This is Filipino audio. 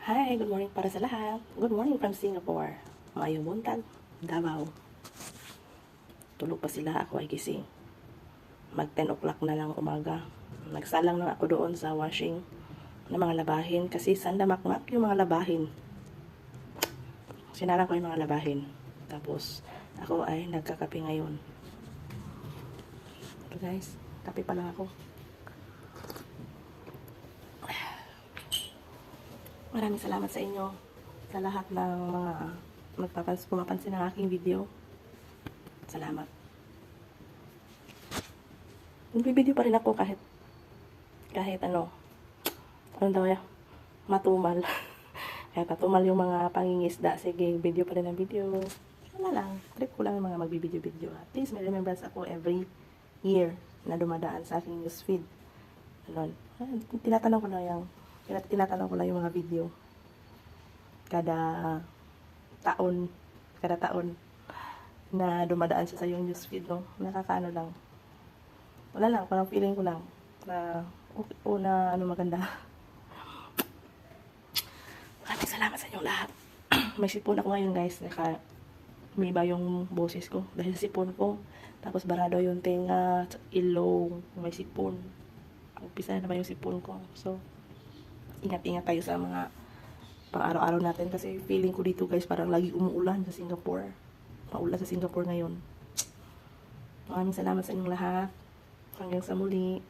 Hi, good morning para sa lahat. Good morning from Singapore. Maayong buntag, Davao. Tulog pa sila, ako ay gising. Mag 10 o'clock na lang umaga. Nagsalang na ako doon sa washing ng mga labahin kasi sandamakmak yung mga labahin. Sinarang ko yung mga labahin. Tapos, ako ay nagkakape ngayon. Ito guys, kape pa lang ako. Maraming salamat sa inyo sa lahat ng mga magpapans pumapansin ng aking video. Salamat. Nagbibideo pa rin ako kahit kahit ano ano daw ya matumal. kahit matumal yung mga pangingisda. Sige, video pa rin ang video. Wala lang. Trip ko lang yung mga magbibideo-video. At least may remembrance ako every year na dumadaan sa aking newsfeed. Ano, ah, tinatanong ko na yung Tina- tinatanong ko lang yung mga video. Kada taon, kada taon na dumadaan siya sa yung newsfeed, no? Nakakaano lang. Wala lang, parang feeling ko lang na okay po na ano maganda. Maraming salamat sa inyong lahat. May sipon ako ngayon guys. Naka, may iba yung boses ko. Dahil sa sipon ko. Tapos barado yung tenga, ilong, may sipon. Umpisa na naman yung sipon ko. So, ingat-ingat tayo sa mga pang araw-araw natin kasi feeling ko dito guys parang lagi umuulan sa Singapore. Maulan sa Singapore ngayon. Maraming salamat sa inyong lahat. Hanggang sa muli.